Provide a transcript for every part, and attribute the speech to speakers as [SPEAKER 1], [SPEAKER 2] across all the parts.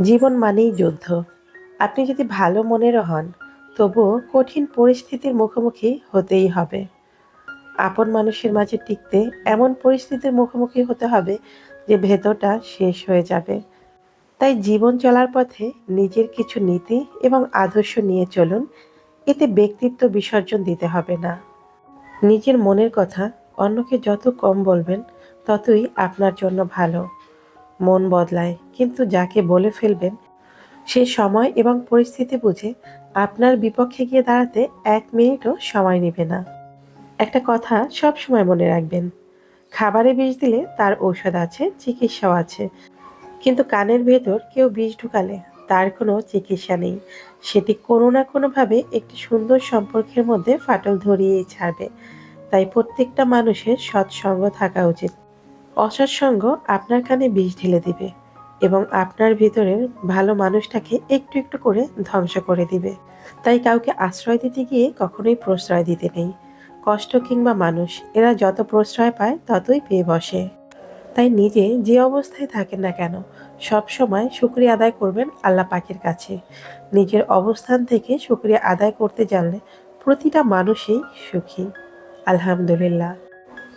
[SPEAKER 1] জীবন মানেই যুদ্ধ। আপনি যদি ভালো মনেরও হন, তবুও কঠিন পরিস্থিতির মুখোমুখি হতেই হবে। আপন মানুষের মাঝে টিকতে এমন পরিস্থিতির মুখোমুখি হতে হবে যে ভেতরটা শেষ হয়ে যাবে। তাই জীবন চলার পথে নিজের কিছু নীতি এবং আদর্শ নিয়ে চলুন, এতে ব্যক্তিত্ব বিসর্জন দিতে হবে না। নিজের মনের কথা অন্যকে যত কম বলবেন, ততই আপনার জন্য ভালো। মন বদলায়। কিন্তু যাকে বলে ফেলবেন, সে সময় এবং পরিস্থিতি বুঝে আপনার বিপক্ষে গিয়ে দাঁড়াতে এক মিনিটও সময় নেবে না। একটা কথা সব সময় মনে রাখবেন, খাবারে বিষ দিলে তার ঔষধ আছে, চিকিৎসাও আছে। কিন্তু কানের ভেতর কেউ বিষ ঢুকালে তার কোনো চিকিৎসা নেই। সেটি কোনো না কোনোভাবে একটি সুন্দর সম্পর্কের মধ্যে ফাটল ধরিয়েই ছাড়বে। তাই প্রত্যেকটা মানুষের সৎসঙ্গ থাকা উচিত। অসৎসঙ্গ আপনার কানে বিষ ঢেলে দিবে এবং আপনার ভিতরের ভালো মানুষটাকে একটু একটু করে ধ্বংস করে দিবে। তাই কাউকে আশ্রয় দিতে গিয়ে কখনোই প্রশ্রয় দিতে নেই। কষ্ট কিংবা মানুষ, এরা যত প্রশ্রয় পায় ততই পেয়ে বসে। তাই নিজে যে অবস্থায় থাকেন না কেন, সব সময় শুক্রিয়া আদায় করবেন আল্লাহ পাকের কাছে। নিজের অবস্থান থেকে শুক্রিয়া আদায় করতে জানলে প্রতিটা মানুষই সুখী। আলহামদুলিল্লাহ।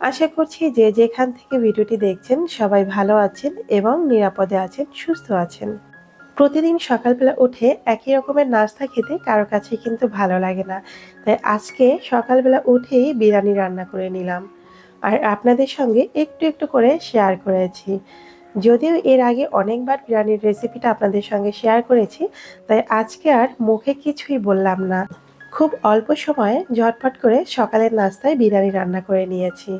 [SPEAKER 1] আশা করছি যে যেখান থেকে ভিডিওটি দেখছেন, সবাই ভালো আছেন এবং নিরাপদে আছেন, সুস্থ আছেন। প্রতিদিন সকালবেলা উঠে একই রকমের নাস্তা খেতে কারও কাছে কিন্তু ভালো লাগে না। তাই আজকে সকালবেলা উঠেই বিরিয়ানি রান্না করে নিলাম। আর আপনাদের সঙ্গে একটু একটু করে শেয়ার করেছি। যদিও এর আগে অনেকবার বিরিয়ানির রেসিপিটা আপনাদের সঙ্গে শেয়ার করেছি, তাই আজকে আর মুখে কিছুই বললাম না। খুব অল্প সময়ে ঝটপট করে সকালের নাস্তায় বিরিয়ানি রান্না করে নিয়েছি।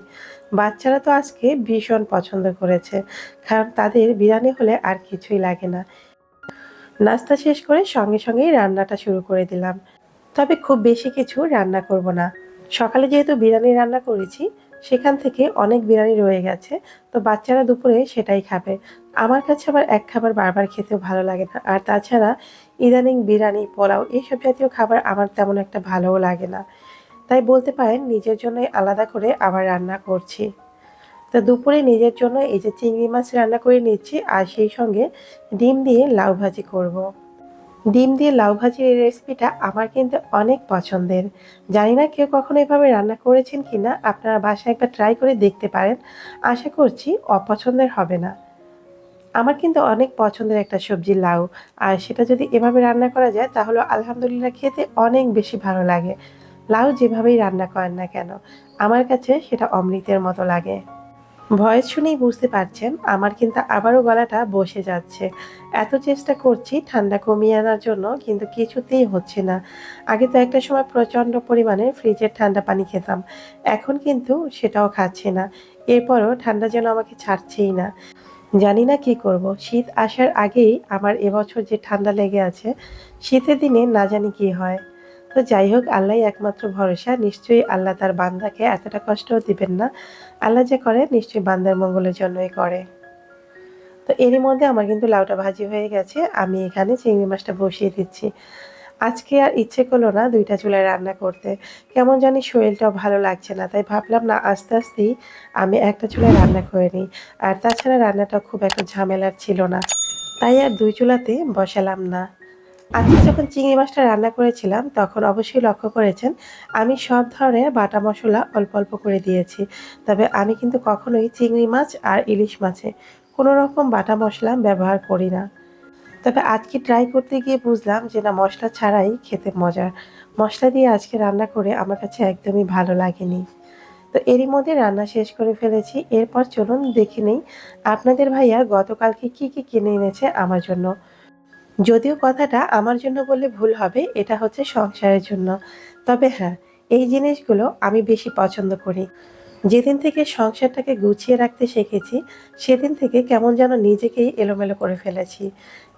[SPEAKER 1] বাচ্চারা তো আজকে ভীষণ পছন্দ করেছে, কারণ তাদের বিরিয়ানি হলে আর কিছুই লাগে না। নাস্তা শেষ করে সঙ্গে সঙ্গেই রান্নাটা শুরু করে দিলাম। তবে খুব বেশি কিছু রান্না করব না। সকালে যেহেতু বিরিয়ানি রান্না করেছি সেখান থেকে অনেক বিরিয়ানি রয়ে গেছে, তো বাচ্চারা দুপুরে সেটাই খাবে। আমার কাছে আবার এক খাবার বারবার খেতেও ভালো লাগে না, আর তাছাড়া ইদানিং বিরিয়ানি, পোলাও এইসব জাতীয় খাবার আমার তেমন একটা ভালোও লাগে না। তাই বলতে পারেন নিজের জন্যই আলাদা করে আবার রান্না করছি। তো দুপুরে নিজের জন্য এই যে চিংড়ি মাছ রান্না করে নিচ্ছি, আর সেই সঙ্গে ডিম দিয়ে লাউ ভাজি করব। ডিম দিয়ে লাউ ভাজির এই রেসিপিটা আমার কিন্তু অনেক পছন্দের। জানি না কেউ কখনো এভাবে রান্না করেছেন কি না আপনারা বাসায় একবার ট্রাই করে দেখতে পারেন। আশা করছি অপছন্দের হবে না। আমার কিন্তু অনেক পছন্দের একটা সবজি লাউ, আর সেটা যদি এভাবে রান্না করা যায় তাহলে আলহামদুলিল্লাহ খেতে অনেক বেশি ভালো লাগে। লাউ যেভাবেই রান্না করেন না কেন, আমার কাছে সেটা অমৃতের মতো লাগে। ভয়েস শুনেই বুঝতে পারছেন, আমার কিন্তু আবারও গলাটা বসে যাচ্ছে। এত চেষ্টা করছি, ঠান্ডা কমিয়ে আনার জন্য, কিন্তু কিছুতেই হচ্ছে না। আগে তো একটা সময় প্রচণ্ড পরিমাণে ফ্রিজের ঠান্ডা পানি খেতাম, এখন কিন্তু সেটাও খাচ্ছি না। এরপরও ঠান্ডা যেন আমাকে ছাড়ছেই না। জানি না কি করব, শীত আসার আগেই আমার এবছর যে ঠান্ডা লেগে আছে, শীতের দিনে না জানি কি হয়। তো যাই হোক আল্লাহ একমাত্র ভরসা। নিশ্চয়ই আল্লাহ তার বান্দাকে এতটা কষ্টও দিবেন না। আল্লাহ যে করে, নিশ্চয়ই বান্দার মঙ্গলের জন্যই করে। তো এরই মধ্যে আমার কিন্তু লাউটা ভাজি হয়ে গেছে। আমি এখানে চিংড়ি মাছটা বসিয়ে দিচ্ছি। আজকে আর ইচ্ছে করল না দুইটা চুলায় রান্না করতে। কেমন জানি শরীরটাও ভালো লাগছে না, তাই ভাবলাম না আস্তে আস্তেই আমি একটা চুলায় রান্না করে নিই। আর তাছাড়া রান্নাটা খুব একটা ঝামেলার ছিল না। তাই আর দুই চুলাতে বসালাম না। আজকে যখন চিংড়ি মাছটা রান্না করেছিলাম, তখন অবশ্যই লক্ষ্য করেছেন, আমি সব ধরনের বাটা মশলা অল্প অল্প করে দিয়েছি। তবে আমি কিন্তু কখনোই চিংড়ি মাছ আর ইলিশ মাছে কোনো রকম বাটা মশলা ব্যবহার করি না। তবে আজকে ট্রাই করতে গিয়ে বুঝলাম যে না, মশলা ছাড়াই খেতে মজার। মশলা দিয়ে আজকে রান্না করে আমার কাছে একদমই ভালো লাগেনি। তো এরই মধ্যে রান্না শেষ করে ফেলেছি। এরপর চলুন দেখে নেই, আপনাদের ভাইয়া গতকালকে কি কি কিনে এনেছে আমার জন্য। যদিও কথাটা আমার জন্য বললে ভুল হবে, এটা হচ্ছে সংসারের জন্য। তবে হ্যাঁ এই জিনিসগুলো আমি বেশি পছন্দ করি। যেদিন থেকে সংসারটাকে গুছিয়ে রাখতে শিখেছি, সেদিন থেকে কেমন যেন নিজেকেই এলোমেলো করে ফেলেছি।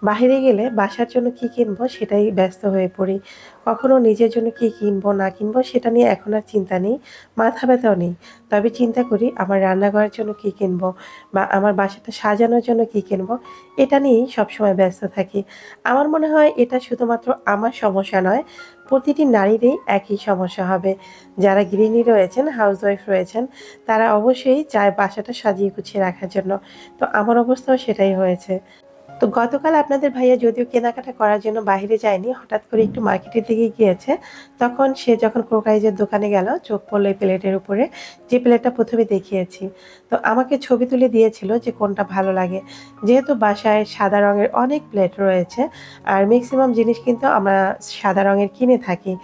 [SPEAKER 1] বাইরে গেলে বাসার জন্য কি কিনবো সেটাই ব্যস্ত হয়ে পড়ি। কখনো নিজের জন্য কি কিনবো, না কিনবো সেটা নিয়ে এখন আর চিন্তা নেই, মাথা ব্যথাও নেই। তবে চিন্তা করি আমার রান্নাঘরের জন্য কি কিনবো বা আমার বাসাটা সাজানোর জন্য কি কিনবো, এটা নিয়েই সবসময় ব্যস্ত থাকি। আমার মনে হয় এটা শুধুমাত্র আমার সমস্যা নয় প্রতিটি নারীরই একই সমস্যা হবে। যারা গৃহিণী রয়েছেন হাউসওয়াইফ রয়েছেন, তারা অবশ্যই চায় বাসাটা সাজিয়ে গুছিয়ে রাখার জন্য। তো আমার অবস্থাও সেটাই হয়েছে। তো গতকাল আপনাদের ভাইয়া যদিও কেনাকাটা করার জন্য বাইরে যায়নি, হঠাৎ করে একটু মার্কেটের দিকে গিয়েছে, তখন সে যখন ক্রোকাইজের দোকানে গেল, চোখ পড়ল এই প্লেটের উপরে, যে প্লেটটা প্রথমে দেখিয়েছি। তো আমাকে ছবি তুলে দিয়েছিল যে কোনটা ভালো লাগে। যেহেতু বাসায় সাদা রঙের অনেক প্লেট রয়েছে, আর ম্যাক্সিমাম জিনিস কিন্তু আমরা সাদা রঙের কিনে থাকি।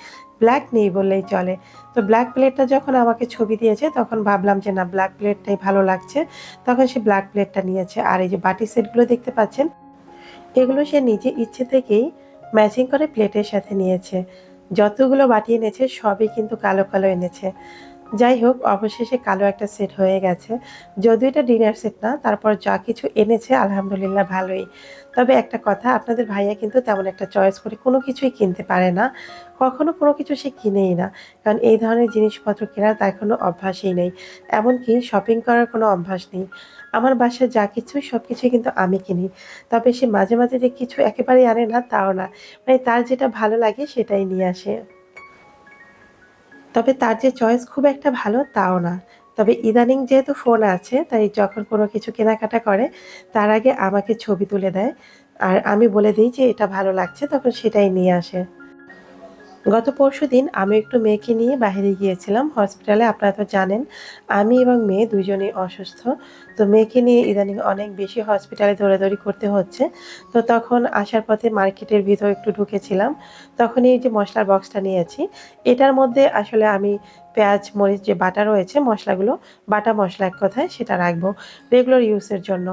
[SPEAKER 1] ব্ল্যাক নেই বললেই চলে। তো ব্ল্যাক প্লেটটা যখন আমাকে ছবি দিয়েছে, তখন ভাবলাম যে না ব্ল্যাক প্লেটটাই ভালো লাগছে। তখন সে ব্ল্যাক প্লেটটা নিয়েছে। আর এই যে বাটি সেটগুলো দেখতে পাচ্ছেন এগুলো সে নিজে ইচ্ছে থেকেই ম্যাচিং করে প্লেটের সাথে নিয়েছে। যতগুলো বাটি এনেছে, সবই কিন্তু কালো কালো এনেছে। যাই হোক অবশেষে কালো একটা সেট হয়ে গেছে। যদিও এটা ডিনার সেট না, তারপর যা কিছু এনেছে, আলহামদুলিল্লাহ ভালোই। তবে একটা কথা, আপনাদের ভাইয়া কিন্তু তেমন একটা চয়েস করে কোনো কিছুই কিনতে পারে না। কখনো কোনো কিছু সে কিনেই না। কারণ এই ধরনের জিনিসপত্র কেনার তার কোনো অভ্যাসই নেই। এমনকি শপিং করার কোনো অভ্যাস নেই। আমার বাসায় যা কিছু সব কিছুই কিন্তু আমি কিনি। তবে সে মাঝে মাঝে যে কিছু একেবারেই আনে না, তাও না। মানে তার যেটা ভালো লাগে, সেটাই নিয়ে আসে। তবে তার যে চয়েস খুব একটা ভালো তাও না। তবে ইদানিং যেহেতু ফোন আছে, তাই যখন কোনো কিছু কেনাকাটা করে, তার আগে আমাকে ছবি তুলে দেয়। আর আমি বলে দিই যে এটা ভালো লাগছে, তখন সেটাই নিয়ে আসে। গত পরশু দিন আমি একটু মেয়েকে নিয়ে বাইরে গিয়েছিলাম হসপিটালে, আপনারা তো জানেন। আমি এবং মেয়ে দুজনেই অসুস্থ। তো মেয়েকে নিয়ে ইদানিং অনেক বেশি হসপিটালে দৌড়াদৌড়ি করতে হচ্ছে। তো তখন আসার পথে মার্কেটের ভিতর একটু ঢুকেছিলাম। তখন এই যে মশলার বক্সটা নিয়েছি, এটার মধ্যে আসলে আমি পেঁয়াজ, মরিচ যে বাটা রয়েছে মশলাগুলো, বাটা মশলা এক কথায় সেটা রাখব। রেগুলার ইউজের জন্য।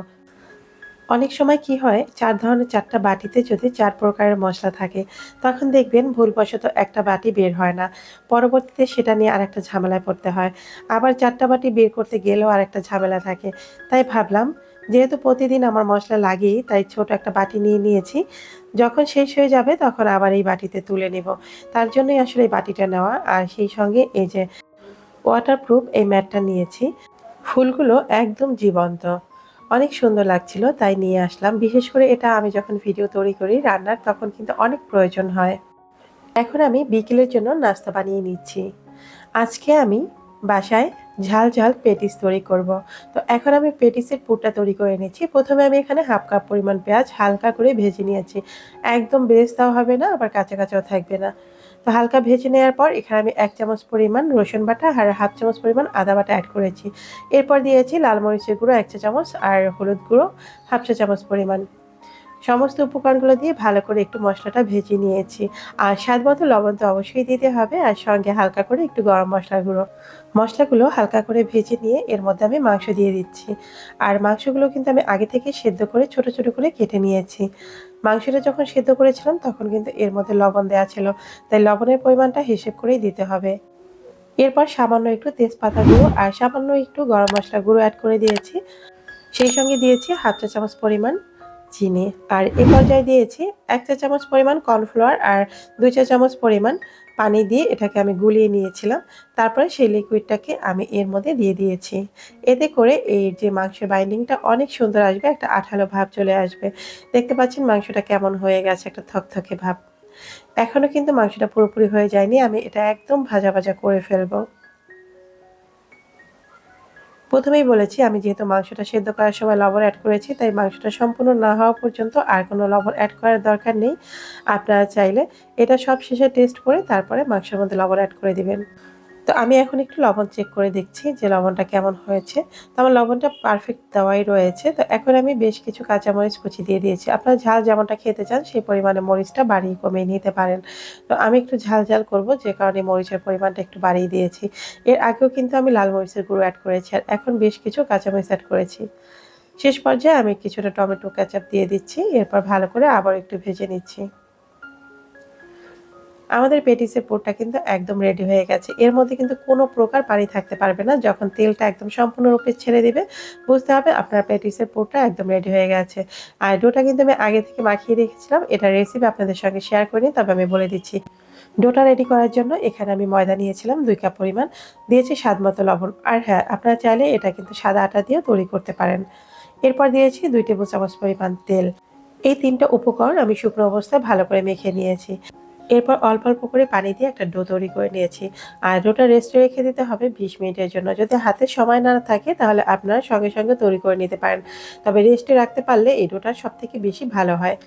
[SPEAKER 1] অনেক সময় কি হয়, চার ধরনের চারটা বাটিতে যদি চার প্রকারের মশলা থাকে, তখন দেখবেন ভুলবশত একটা বাটি বের হয় না। পরবর্তীতে সেটা নিয়ে আরেকটা ঝামেলায় পড়তে হয়। আবার চারটা বাটি বের করতে গেলেও আরেকটা ঝামেলা থাকে। তাই ভাবলাম, যেহেতু প্রতিদিন আমার মশলা লাগেই, তাই ছোট একটা বাটি নিয়ে নিয়েছি। যখন শেষ হয়ে যাবে, তখন আবার এই বাটিতে তুলে নেব। তার জন্যই আসলে এই বাটিটা নেওয়া। আর সেই সঙ্গে এই যে ওয়াটারপ্রুফ এই ম্যাটটা নিয়েছি। ফুলগুলো একদম জীবন্ত। অনেক সুন্দর লাগছিল, তাই নিয়ে আসলাম। বিশেষ করে এটা আমি যখন ভিডিও তৈরি করি রান্নার, তখন কিন্তু অনেক প্রয়োজন হয়। এখন আমি বিকেলের জন্য নাস্তা বানিয়ে নিচ্ছি। আজকে আমি বাসায় ঝাল ঝাল পেটিস তৈরি করব। তো এখন আমি পেটিসের পুরটা তৈরি করে নিচ্ছি। প্রথমে আমি এখানে হাফ কাপ পরিমাণ পেঁয়াজ হালকা করে ভেজে নিয়েছি। একদম বেরেস্তাও হবে না, আবার কাঁচা কাঁচাও থাকবে না। তো হালকা ভেজে নেওয়ার পর এখানে আমি এক চামচ পরিমাণ রসুন বাটা আর হাফ চামচ পরিমাণ আদা বাটা অ্যাড করেছি। এরপর দিয়েছি লাল মরিচের গুঁড়ো এক চা চামচ আর হলুদ গুঁড়ো হাফ চা চামচ পরিমাণ। সমস্ত উপকরণগুলো দিয়ে ভালো করে একটু মশলাটা ভেজে নিয়েছি। আর স্বাদ মতো লবণ তো অবশ্যই দিতে হবে আর সঙ্গে হালকা করে একটু গরম মশলা গুঁড়ো। মশলাগুলো হালকা করে ভেজে নিয়ে এর মধ্যে আমি মাংস দিয়ে দিচ্ছি। আর মাংসগুলো কিন্তু আমি আগে থেকে সেদ্ধ করে ছোট ছোট করে কেটে নিয়েছি। মাংসটা যখন সেদ্ধ করেছিলাম, তখন কিন্তু এর মধ্যে লবণ দেওয়া ছিল। তাই লবণের পরিমাণটা হিসেব করেই দিতে হবে। এরপর সামান্য একটু তেজপাতা গুঁড়ো আর সামান্য একটু গরম মশলা গুঁড়ো অ্যাড করে দিয়েছি। সেই সঙ্গে দিয়েছি হাফ চা চামচ পরিমাণ চিনি। আর এ পর্যায়ে দিয়েছি এক চা চামচ পরিমাণ কর্নফ্লাওয়ার আর দুই চা চামচ পরিমাণ পানি দিয়ে এটাকে আমি গুলিয়ে নিয়েছিলাম। তারপরে সেই লিকুইডটাকে আমি এর মধ্যে দিয়ে দিয়েছি। এতে করে এই যে মাংসের বাইন্ডিংটা অনেক সুন্দর আসবে, একটা আঠালো ভাব চলে আসবে। দেখতে পাচ্ছেন মাংসটা কেমন হয়ে গেছে, একটা থকথকে ভাব। এখনও কিন্তু মাংসটা পুরোপুরি হয়ে যায়নি, আমি এটা একদম ভাজা ভাজা করে ফেলব। প্রথমেই বলেছি, আমি যেহেতু মাংসটা সেদ্ধ করার সময় লবণ অ্যাড করেছি, তাই মাংসটা সম্পূর্ণ না হওয়া পর্যন্ত আর কোনো লবণ অ্যাড করার দরকার নেই। আপনারা চাইলে এটা সব শেষে টেস্ট করে তারপরে মাংসের মধ্যে লবণ অ্যাড করে দিবেন। তো আমি এখন একটু লবণ চেক করে দেখছি যে লবণটা কেমন হয়েছে। তো আমার লবণটা পারফেক্ট দেওয়াই রয়েছে। তো এখন আমি বেশ কিছু কাঁচামরিচ কুচি দিয়ে দিয়েছি। আপনারা ঝাল যেমনটা খেতে চান, সেই পরিমাণে মরিচটা বাড়িয়ে কমিয়ে নিতে পারেন। তো আমি একটু ঝাল ঝাল করব, যে কারণে মরিচের পরিমাণটা একটু বাড়িয়ে দিয়েছি। এর আগেও কিন্তু আমি লাল মরিচের গুঁড়ো অ্যাড করেছি, আর এখন বেশ কিছু কাঁচামরিচ অ্যাড করেছি। শেষ পর্যায়ে আমি কিছুটা টমেটো কেচাপ দিয়ে দিচ্ছি, এরপর ভালো করে আবার একটু ভেজে নিচ্ছি। আমাদের পেটিসের পোরটা কিন্তু একদম রেডি হয়ে গেছে। এর মধ্যে কিন্তু কোনো প্রকার পানি থাকতে পারবে না। যখন তেলটা একদম সম্পূর্ণরূপে ছেড়ে দিবে, বুঝতে হবে আপনার পেটিসের পোরটা একদম রেডি হয়ে গেছে। আর ডোটা কিন্তু আমি আগে থেকে মাখিয়ে রেখেছিলাম। এটা রেসিপি আপনাদের সঙ্গে শেয়ার করিনি, তবে আমি বলে দিচ্ছি। ডোটা রেডি করার জন্য এখানে আমি ময়দা নিয়েছিলাম, দুই কাপ পরিমাণ। দিয়েছি স্বাদ মতো লবণ। আর হ্যাঁ আপনারা চাইলে এটা কিন্তু সাদা আটা দিয়ে তৈরি করতে পারেন। এরপর দিয়েছি দুই টেবিল চামচ পরিমাণ তেল। এই তিনটা উপকরণ আমি শুকনো অবস্থায় ভালো করে মেখে নিয়েছি। এরপর অল্প অল্প করে পানি দিয়ে একটা ডো তৈরি করে নিয়েছি। আর ডোটা রেস্টে রেখে দিতে হবে বিশ মিনিটের জন্য। যদি হাতে সময় না থাকে তাহলে আপনারা সঙ্গে সঙ্গে তৈরি করে নিতে পারেন। তবে রেস্টে রাখতে পারলে এই ডোটা সব থেকে বেশি ভালো হয়।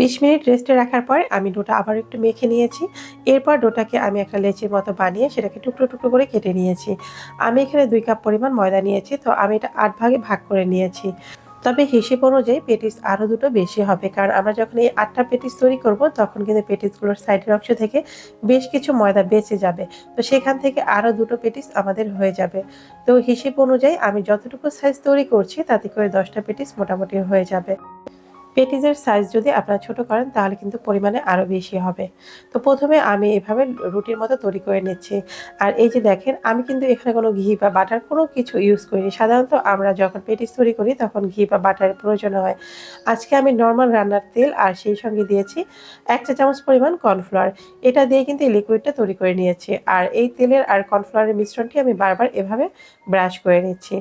[SPEAKER 1] বিশ মিনিট রেস্টে রাখার পর আমি ডোটা আবার একটু মেখে নিয়েছি। এরপর ডোটাকে আমি একটা লেচির মতো বানিয়ে সেটাকে টুকরো টুকরো করে কেটে নিয়েছি। আমি এখানে দুই কাপ পরিমাণ ময়দা নিয়েছি, তো আমি এটা আট ভাগে ভাগ করে নিয়েছি। তবে হিসেব অনুযায়ী পেটিস আরও দুটো বেশি হবে, কারণ আমরা যখন এই আটটা পেটিস তৈরি করব, তখন কিন্তু পেটিসগুলোর সাইডের অংশ থেকে বেশ কিছু ময়দা বেঁচে যাবে। তো সেখান থেকে আরও দুটো পেটিস আমাদের হয়ে যাবে। তো হিসেব অনুযায়ী আমি যতটুকু সাইজ তৈরি করছি, তাতে করে দশটা পেটিস মোটামুটি হয়ে যাবে। পেটিসের সাইজ যদি আপনারা ছোট করেন, তাহলে কিন্তু পরিমাণে আরও বেশি হবে। তো প্রথমে আমি এভাবে রুটির মতো তৈরি করে নিচ্ছি। আর এই যে দেখেন, আমি কিন্তু এখানে কোনো ঘি বা বাটার কোনো কিছু ইউজ করিনি। সাধারণত আমরা যখন পেটিস তৈরি করি, তখন ঘি বা বাটারের প্রয়োজন হয়। আজকে আমি নর্মাল রান্নার তেল আর সেই সঙ্গে দিয়েছি এক চা চামচ পরিমাণ কর্নফ্লাওয়ার এটা দিয়ে কিন্তু এই লিকুইডটা তৈরি করে নিয়েছি। আর এই তেলের আর কর্নফ্লাওয়ারের মিশ্রণটি আমি বারবার এভাবে ব্রাশ করে নিচ্ছি।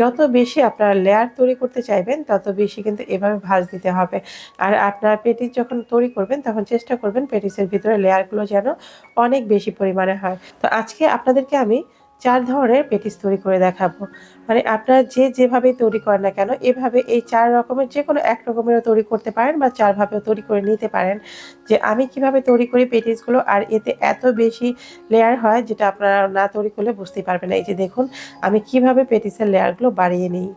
[SPEAKER 1] যত বেশি আপনারা লেয়ার তৈরি করতে চাইবেন, তত বেশি কিন্তু এভাবে ভাঁজ দিতে হবে। আর আপনার পেটিস যখন তৈরি করবেন, তখন চেষ্টা করবেন পেটিসের ভিতরে লেয়ারগুলো যেন অনেক বেশি পরিমাণে হয়। তো আজকে আপনাদেরকে আমি চার ধরনের পেটিস তৈরি করে দেখাবো। মানে আপনারা যে যেভাবে তৈরি করেন না কেন, এভাবে এই চার রকমের যে কোনো এক রকমেরও তৈরি করতে পারেন বা চারভাবেও তৈরি করে নিতে পারেন। যে আমি কীভাবে তৈরি করি পেটিসগুলো আর এতে এত বেশি লেয়ার হয় যেটা আপনারা না তৈরি করলে বুঝতেই পারবেন না। এই যে দেখুন, আমি কীভাবে পেটিসের লেয়ারগুলো বাড়িয়ে নিই।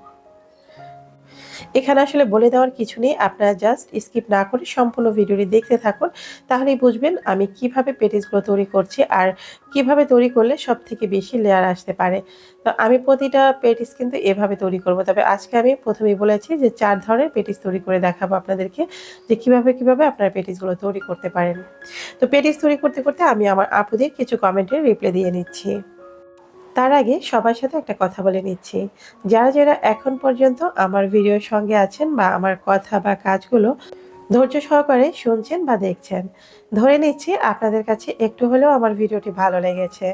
[SPEAKER 1] এখানে আসলে বলে দেওয়ার কিছু নেই। আপনারা জাস্ট স্কিপ না করে সম্পূর্ণ ভিডিওটি দেখতে থাকুন। তাহলেই বুঝবেন আমি কীভাবে পেটিসগুলো তৈরি করছি আর কীভাবে তৈরি করলে সব থেকে বেশি লেয়ার আসতে পারে। তো আমি প্রতিটা পেটিস কিন্তু এভাবে তৈরি করব। তবে আজকে আমি প্রথমেই বলেছি যে চার ধরনের পেটিস তৈরি করে দেখাবো আপনাদেরকে যে কীভাবে কীভাবে আপনারা পেটিসগুলো তৈরি করতে পারেন। তো পেটিস তৈরি করতে করতে আমি আমার আপুদের কিছু কমেন্টের রিপ্লাই দিয়ে নিচ্ছি। তার আগে সবার সাথে একটা কথা বলে নিচ্ছি। যারা যারা এখন পর্যন্ত আমার ভিডিওর সঙ্গে আছেন বা আমার কথা বা কাজগুলো ধৈর্য সহকারে শুনছেন বা দেখছেন, ধরে নিচ্ছি আপনাদের কাছে একটু হলেও আমার ভিডিওটি ভালো লেগেছে।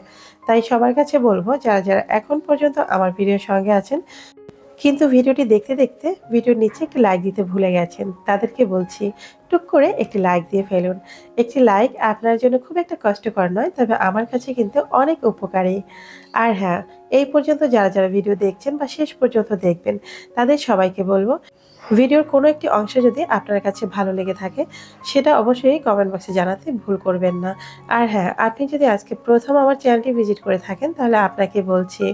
[SPEAKER 1] তাই সবার কাছে বলব, যারা যারা এখন পর্যন্ত আমার ভিডিওর সঙ্গে আছেন কিন্তু ভিডিওটি দেখতে দেখতে ভিডিওর নিচে একটি লাইক দিতে ভুলে গেছেন। তাদেরকে বলছি, টুক করে একটি লাইক দিয়ে ফেলুন। একটি লাইক আপনার জন্য খুব একটা কষ্টকর নয়, তবে আমার কাছে কিন্তু অনেক উপকারী। আর হ্যাঁ এই পর্যন্ত যারা যারা ভিডিও দেখছেন বা শেষ পর্যন্ত দেখবেন, তাদের সবাইকে বলব, ভিডিওর কোনো একটি অংশ যদি আপনার কাছে ভালো লেগে থাকে, সেটা অবশ্যই কমেন্ট বক্সে জানাতে ভুল করবেন না। আর হ্যাঁ আপনি যদি আজকে প্রথম আমার চ্যানেলটি ভিজিট করে থাকেন, তাহলে আপনাকে বলছি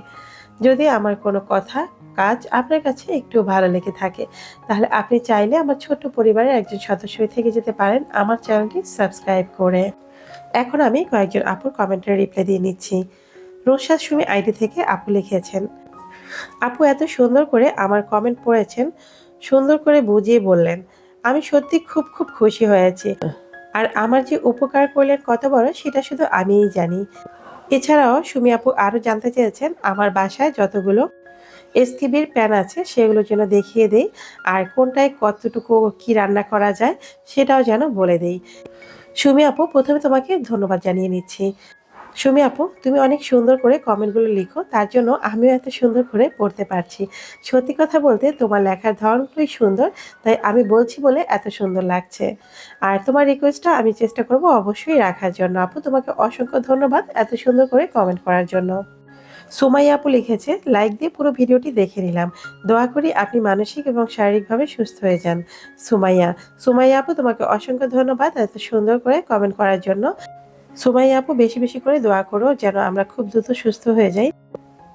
[SPEAKER 1] যদি আমার কোনো কথা, কাজ আপনার কাছে একটু ভালো লেগে থাকে, তাহলে আপনি চাইলে আমার ছোট্ট পরিবারের একজন সদস্য হয়ে থেকে যেতে পারেন আমার চ্যানেলটি সাবস্ক্রাইব করে। এখন আমি কয়েকজন আপুর কমেন্টের রিপ্লাই দিয়ে নিচ্ছি। রোশাদ সুমি আইডি থেকে আপু লিখেছেন, আপু এত সুন্দর করে আমার কমেন্ট পড়েছেন, সুন্দর করে বুঝিয়ে বললেন। আমি সত্যি খুব খুব খুশি হয়েছি। আর আমার যে উপকার করলেন কত বড়, সেটা শুধু আমিই জানি। এছাড়াও সুমি আপু আরও জানতে চেয়েছেন, আমার বাসায় যতগুলো এসটিভির প্যান আছে সেগুলো যেন দেখিয়ে দেই, আর কোনটায় কতটুকু কি রান্না করা যায় সেটাও যেন বলে দেই। সুমি আপু, প্রথমে তোমাকে ধন্যবাদ জানিয়ে নিচ্ছি। সুমি আপু, তুমি অনেক সুন্দর করে কমেন্টগুলো লিখো, তার জন্য আমিও এত সুন্দর করে পড়তে পারছি। সত্যি কথা বলতে তোমার লেখার ধরনগুলোই সুন্দর, তাই আমি বলছি বলে এত সুন্দর লাগছে। আর তোমার রিকোয়েস্টটা আমি চেষ্টা করব অবশ্যই রাখার জন্য। আপু, তোমাকে অসংখ্য ধন্যবাদ এত সুন্দর করে কমেন্ট করার জন্য। সুমাইয়া আপু লিখেছে লাইক দিয়ে পুরো ভিডিওটি দেখে নিলাম। দোয়া করি আপনি মানসিক এবং শারীরিকভাবে সুস্থ হয়ে যান। সুমাইয়া সুমাইয়া আপু, তোমাকে অসংখ্য ধন্যবাদ এত সুন্দর করে কমেন্ট করার জন্য। সুমাইয়া আপু, বেশি বেশি করে দোয়া করো যেন আমরা খুব দ্রুত সুস্থ হয়ে যাই।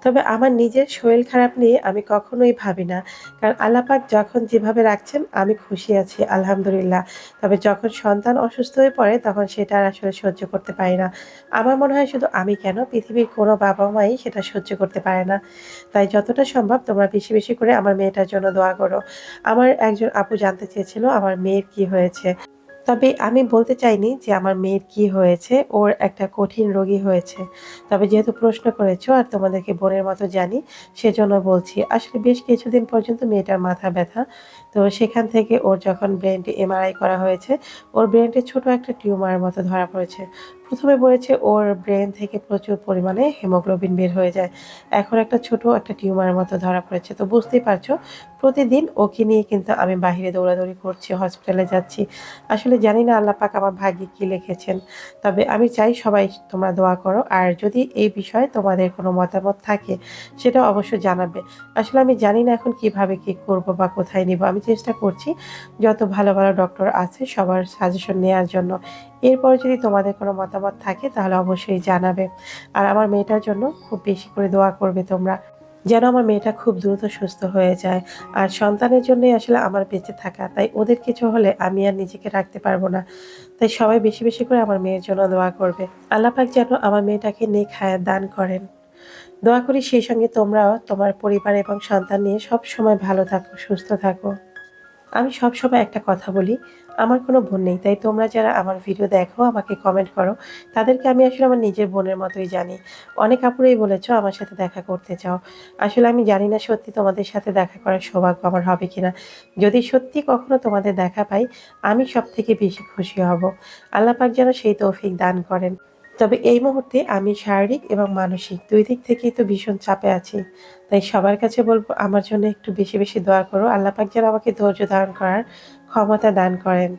[SPEAKER 1] তবে আমার নিজের শরীর খারাপ নিয়ে আমি কখনোই ভাবি না। কারণ আল্লাপাক যখন যেভাবে রাখছেন, আমি খুশি আছি, আলহামদুলিল্লাহ। তবে যখন সন্তান অসুস্থ হয়ে পড়ে, তখন সেটা আর আসলে সহ্য করতে পারি না। আমার মনে হয় শুধু আমি কেন? পৃথিবীর কোনো বাবা মাই সেটা সহ্য করতে পারে না। তাই যতটা সম্ভব তোমরা বেশি বেশি করে আমার মেয়েটার জন্য দোয়া করো। আমার একজন আপু জানতে চেয়েছিল, আমার মেয়ের কি হয়েছে। তবে আমি বলতে চাইনি যে আমার মেয়ের কি হয়েছে, ওর একটা কঠিন রোগী হয়েছে। তবে যেহেতু প্রশ্ন করেছ আর তোমাদেরকে বোনের মতো জানি, সেজন্য বলছি, আসলে বেশ কিছুদিন পর্যন্ত মেয়েটার মাথা ব্যথা। তো সেখান থেকে ওর যখন ব্রেনটি এমআরআই করা হয়েছে, ওর ব্রেনটি ছোট একটা টিউমারের মতো ধরা পড়েছে। প্রথমে বলেছে ওর ব্রেন থেকে প্রচুর পরিমাণে হেমোগ্লোবিন বের হয়ে যায়। এখন একটা ছোট একটা টিউমারের মতো ধরা পড়েছে। তো বুঝতেই পারছ, প্রতিদিন ওকে নিয়ে কিন্তু আমি বাইরে দৌড়াদৌড়ি করছি হসপিটালে যাচ্ছি। আসলে জানি না আল্লাহ পাক আমার ভাগ্যে কী লিখেছেন, তবে আমি চাই সবাই তোমরা দোয়া করো। আর যদি এই বিষয়ে তোমাদের কোনো মতামত থাকে, সেটা অবশ্যই জানাবে। আসলে আমি জানি না এখন কীভাবে কি করব বা কোথায় নিব। আমি চেষ্টা করছি, যত ভালো ভালো ডক্টর আছে সবার সাজেশন নেওয়ার জন্য। এরপর যদি তোমাদের কোনো মতামত থাকে তাহলে অবশ্যই জানাবে। আর আমার মেয়েটার জন্য খুব বেশি করে দোয়া করবে তোমরা, যেন আমার মেয়েটা খুব দ্রুত সুস্থ হয়ে যায়। আর সন্তানের জন্যই আসলে আমার বেঁচে থাকা, তাই ওদের কিছু হলে আমি আর নিজেকে রাখতে পারব না। তাই সবাই বেশি বেশি করে আমার মেয়ের জন্য দোয়া করবে। আল্লাহ পাক যেন আমার মেয়েটাকে নেক হায়াত দান করেন। দোয়া করি সেই সঙ্গে তোমরাও তোমার পরিবার এবং সন্তান নিয়ে সব সময় ভালো থাকো, সুস্থ থাকো। আমি সব সময় একটা কথা বলি, আমার কোনো বোন নেই, তাই তোমরা যারা আমার ভিডিও দেখো, আমাকে কমেন্ট করো, তাদেরকে আমি আসলে আমার নিজের বোনের মতোই জানি। অনেক আপুরেই বলেছ আমার সাথে দেখা করতে চাও। আসলে আমি জানি না সত্যি তোমাদের সাথে দেখা করার সৌভাগ্য আমার হবে কিনা। যদি সত্যি কখনো তোমাদের দেখা পাই, আমি সব থেকে বেশি খুশি হব। আল্লাপাক যেন সেই তৌফিক দান করেন। তবে এই মুহূর্তে আমি শারীরিক এবং মানসিক দুই দিক থেকেই তো ভীষণ চাপে আছি। তাই সবার কাছে বলব, আমার জন্য একটু বেশি বেশি দোয়া করো। আল্লাপাক যেন আমাকে ধৈর্য ধারণ করার ক্ষমতা দান করেন।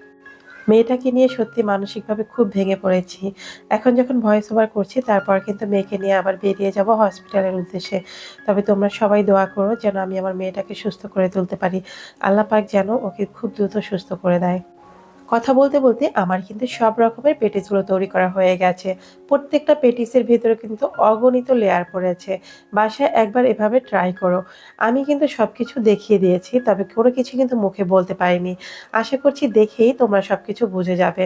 [SPEAKER 1] মেয়েটাকে নিয়ে সত্যি মানসিকভাবে খুব ভেঙে পড়েছি। এখন যখন ভয়েস ওভার করছি, তারপর কিন্তু মেয়েকে নিয়ে আবার বেরিয়ে যাব হসপিটালের উদ্দেশ্যে। তবে তোমরা সবাই দোয়া করো যেন আমি আমার মেয়েটাকে সুস্থ করে তুলতে পারি। আল্লাহ পাক যেন ওকে খুব দ্রুত সুস্থ করে দেয়। কথা বলতে বলতে আমার কিন্তু সব রকমের পেটিসগুলো তৈরি করা হয়ে গেছে। প্রত্যেকটা পেটিসের ভিতরে কিন্তু অগণিত লেয়ার পড়েছে। বাসায় একবার এভাবে ট্রাই করো। আমি কিন্তু সব কিছু দেখিয়ে দিয়েছি, তবে কোনো কিছু কিন্তু মুখে বলতে পারিনি। আশা করছি দেখেই তোমরা সব কিছু বুঝে যাবে।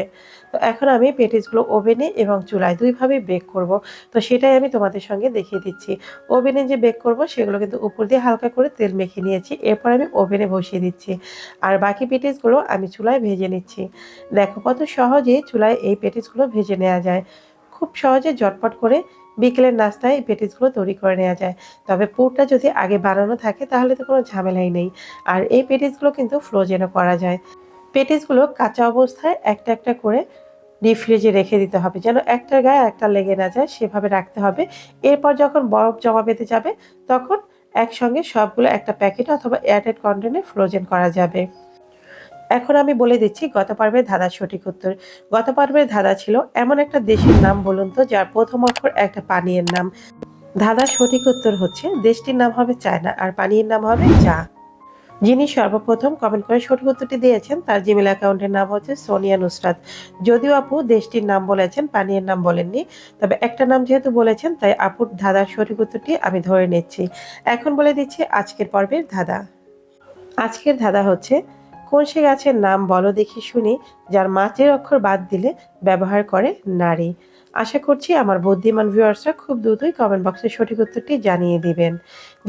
[SPEAKER 1] তো এখন আমি পেটিসগুলো ওভেনে এবং চুলায় দুইভাবে বেক করব। তো সেটাই আমি তোমাদের সঙ্গে দেখিয়ে দিচ্ছি। ওভেনে যে বেক করব, সেগুলো কিন্তু উপর দিয়ে হালকা করে তেল মেখে নিয়েছি। এরপর আমি ওভেনে বসিয়ে দিচ্ছি। আর বাকি পেটিসগুলো আমি চুলায় ভেজে নিচ্ছি। দেখো কত সহজে চুলায় এই পেটিসগুলো ভেজে নেওয়া যায়। খুব সহজে ঝটপট করে বিকেলের নাস্তায় এই পেটিসগুলো তৈরি করে নেওয়া যায়। তবে পুরটা যদি আগে বানানো থাকে তাহলে তো কোনো ঝামেলাই নেই। আর এই পেটিসগুলো কিন্তু ফ্রোজেনও করা যায়। পেটিসগুলো কাঁচা অবস্থায় একটা একটা করে ডিপ ফ্রিজে রেখে দিতে হবে, যেন একটার গায়ে একটা লেগে না যায়, সেভাবে রাখতে হবে। এরপর যখন বরফ জমা বেঁধে যাবে, তখন একসঙ্গে সবগুলো একটা প্যাকেট অথবা এয়ারটাইট কন্টেনে ফ্রোজেন করা যাবে। এখন আমি বলে দিচ্ছি গত পর্বের ধাঁধার সঠিক উত্তর। গত পর্বের ধাঁধা ছিল এমন একটা দেশের নাম বলুন তো, যার প্রথম অক্ষর একটা পানীয়ের নাম। ধাঁধার সঠিক উত্তর হচ্ছে, দেশটির নাম হবে চায়না আর পানীয়ের নাম হবে চা। যিনি সর্বপ্রথম কমেন্ট করে সঠিক উত্তরটি দিয়েছেন, তার জিমেল অ্যাকাউন্টের নাম হচ্ছে সোনিয়া নুসরাত। যদিও আপু দেশটির নাম বলেছেন পানীয়ের নাম বলেননি, তবে একটা নাম যেহেতু বলেছেন, তাই আপুর ধাঁধার সঠিক উত্তরটি আমি ধরে নিচ্ছি। এখন বলে দিচ্ছি, আজকের পর্বের ধাঁধা। আজকের ধাঁধা হচ্ছে কোন সে গাছের নাম বলো দেখি শুনি, যার মাঝের অক্ষর বাদ দিলে ব্যবহার করে নারী। আশা করছি আমার বুদ্ধিমান ভিউয়ার্সরা খুব দ্রুতই কমেন্ট বক্সে সঠিক উত্তরটি জানিয়ে দিবেন।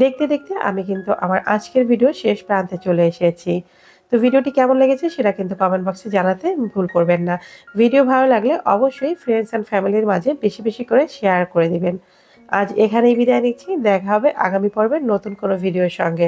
[SPEAKER 1] দেখতে দেখতে আমি কিন্তু আমার আজকের ভিডিও শেষ প্রান্তে চলে এসেছি। তো ভিডিওটি কেমন লেগেছে সেটা কিন্তু কমেন্ট বক্সে জানাতে ভুল করবেন না। ভিডিও ভালো লাগলে অবশ্যই ফ্রেন্ডস অ্যান্ড ফ্যামিলির মাঝে বেশি বেশি করে শেয়ার করে দিবেন। আজ এখানেই বিদায় নিচ্ছি। দেখা হবে আগামী পর্বের নতুন কোনো ভিডিওর সঙ্গে।